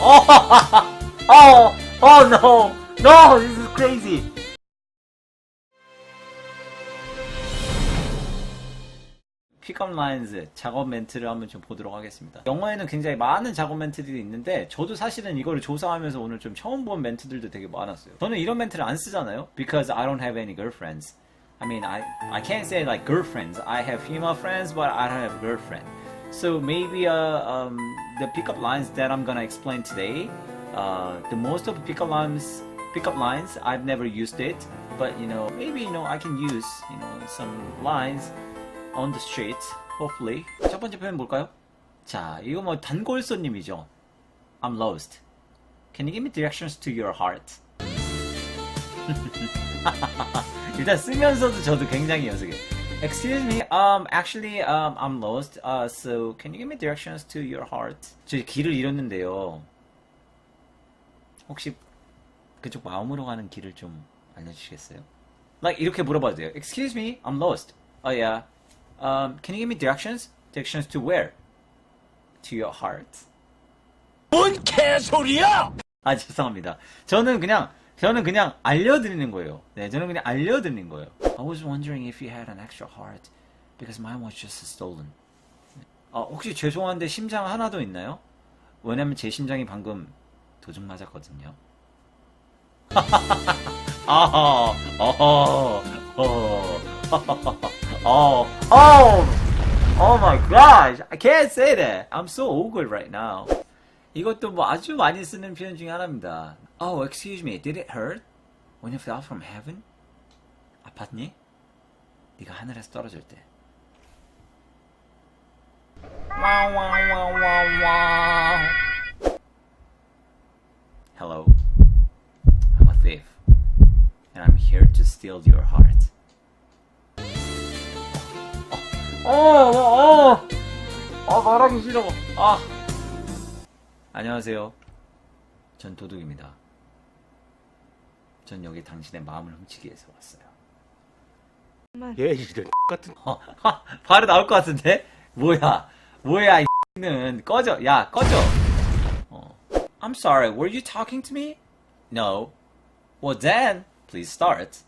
Oh, oh, oh no, no, this is crazy. 픽업 라인즈 작업 멘트를 한번 좀 보도록 하겠습니다. 영어에는 굉장히 많은 작업 멘트들이 있는데 저도 사실은 이거를 조사하면서 오늘 좀 처음 본 멘트들도 되게 많았어요. 저는 이런 멘트를 안 쓰잖아요. Because I don't have any girlfriends. I mean, I I can't say like girlfriends. I have female friends, but I don't have girlfriend. So maybe uh, um, the pickup lines that I'm gonna explain today, uh, the most of the pickup lines, pickup lines, I've never used it, but you know, maybe you know I can use you know some lines on the street, hopefully. 첫 번째 표현 볼까요? 자, 이거 뭐 단골손님이죠. I'm lost. Can you give me directions to your heart? 일단 쓰면서도 저도 굉장히 연습해요. Excuse me, um, actually, um, I'm lost. Uh, so can you give me directions to your heart? 저 길을 잃었는데요. 혹시 그쪽 마음으로 가는 길을 좀 알려주시겠어요? Like 이렇게 물어봐도 돼요. Excuse me, I'm lost. Oh yeah. Um, can you give me directions? Directions to where? To your heart. 뭔 개소리야! 아 죄송합니다. 저는 그냥 저는 그냥 알려드리는 거예요. 네, 저는 그냥 알려드리는 거예요. I was wondering if you had an extra heart because mine was just stolen. 어, 혹시 죄송한데 심장 하나 더 있나요? 왜냐면 제 심장이 방금 도둑 맞았거든요. 아, 어허, 어, 어, oh, oh my gosh, I can't say that. I'm so awkward right now. 이것도 뭐 아주 많이 쓰는 표현 중에 하나입니다. Oh, excuse me, did it hurt when you fell from heaven? 아팠니? 네가 하늘에서 떨어질 때. 와와와와와. Hello, I'm a thief, and I'm here to steal your heart. 어, 어, 어, 어, 말하기 싫어. 아. 안녕하세요. 전 도둑입니다. 전 여기 당신의 마음을 훔치기 위해서 왔어요. 얘 이런 같은 어, 하, 바로 나올 것 같은데? 뭐야? 뭐야, 이는 꺼져. 야, 꺼져. 어. I'm sorry, were you talking to me? No. Well then, please start.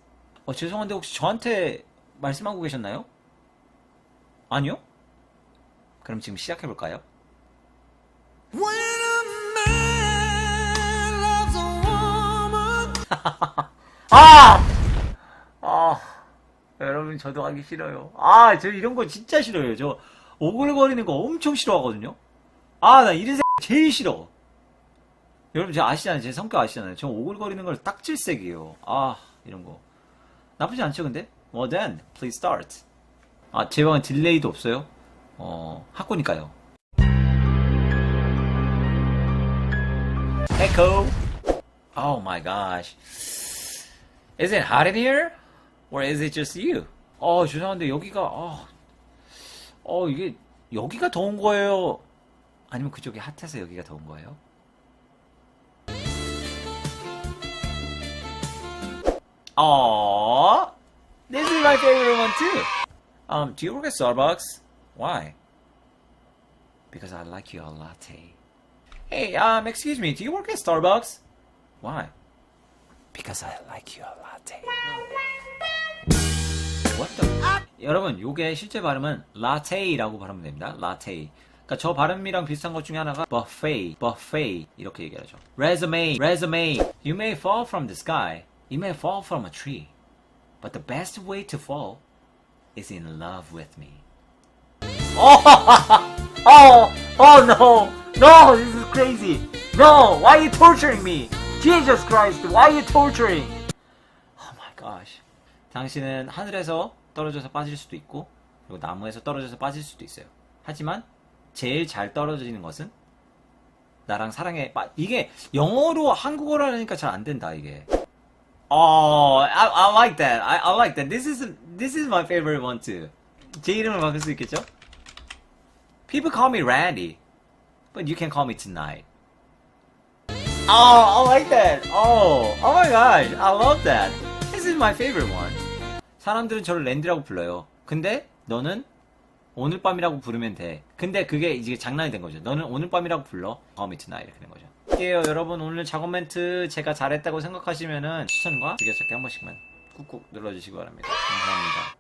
어, 죄송한데 혹시 저한테 말씀하고 계셨나요? 아니요? 그럼 지금 시작해 볼까요? 저도 하기 싫어요. 아, 저 이런 거 진짜 싫어요. 저 오글거리는 거 엄청 싫어하거든요. 아, 나 이런 새 제일 싫어. 여러분, 저 아시잖아요. 제 성격 아시잖아요. 저 오글거리는 걸 딱질색이에요. 아, 이런 거. 나쁘지 않죠, 근데? Well then, please start. 아, 제 방은 딜레이도 없어요. 어, 학고니까요. Echo. Oh my gosh. Is it hot in here? Or is it just you? 어, 죄송한데 여기가 어, 어 이게 여기가 더운 거예요? 아니면 그쪽이 핫해서 여기가 더운 거예요? 어, this is my favorite one too. Um, do you work at Starbucks? Why? Because I like your latte. Hey, um, excuse me, do you work at Starbucks? Why? Because I like your latte. What the? 여러분, 요게 실제 발음은 latte라고 발음하면 됩니다. latte. 그러니까 저 발음이랑 비슷한 것 중에 하나가 buffet, buffet 이렇게 얘기하죠. resume, resume. You may fall from the sky. You may fall from a tree. But the best way to fall is in love with me. Oh, oh, oh no, no, this is crazy. No, why are you torturing me? Jesus Christ, why are you torturing? Oh my gosh. 당신은 하늘에서 떨어져서 빠질 수도 있고, 그리고 나무에서 떨어져서 빠질 수도 있어요. 하지만 제일 잘 떨어지는 것은 나랑 사랑에 빠. 이게 영어로 한국어로 하니까 잘 안 된다 이게. Oh, I, I like that. I, I like that. This is this is my favorite one too. 제 이름을 바꿀 수 있겠죠? People call me Randy, but you can call me tonight. Oh, I like that. Oh, oh my gosh, I love that. This is my favorite one. 사람들은 저를 랜디라고 불러요. 근데 너는 오늘 밤이라고 부르면 돼. 근데 그게 이제 장난이 된 거죠. 너는 오늘 밤이라고 불러. Me tonight 이렇게 된 거죠. 할게요. 여러분 오늘 작업 멘트 제가 잘했다고 생각하시면은 추천과 즐겨찾기 한 번씩만 꾹꾹 눌러주시기 바랍니다. 감사합니다.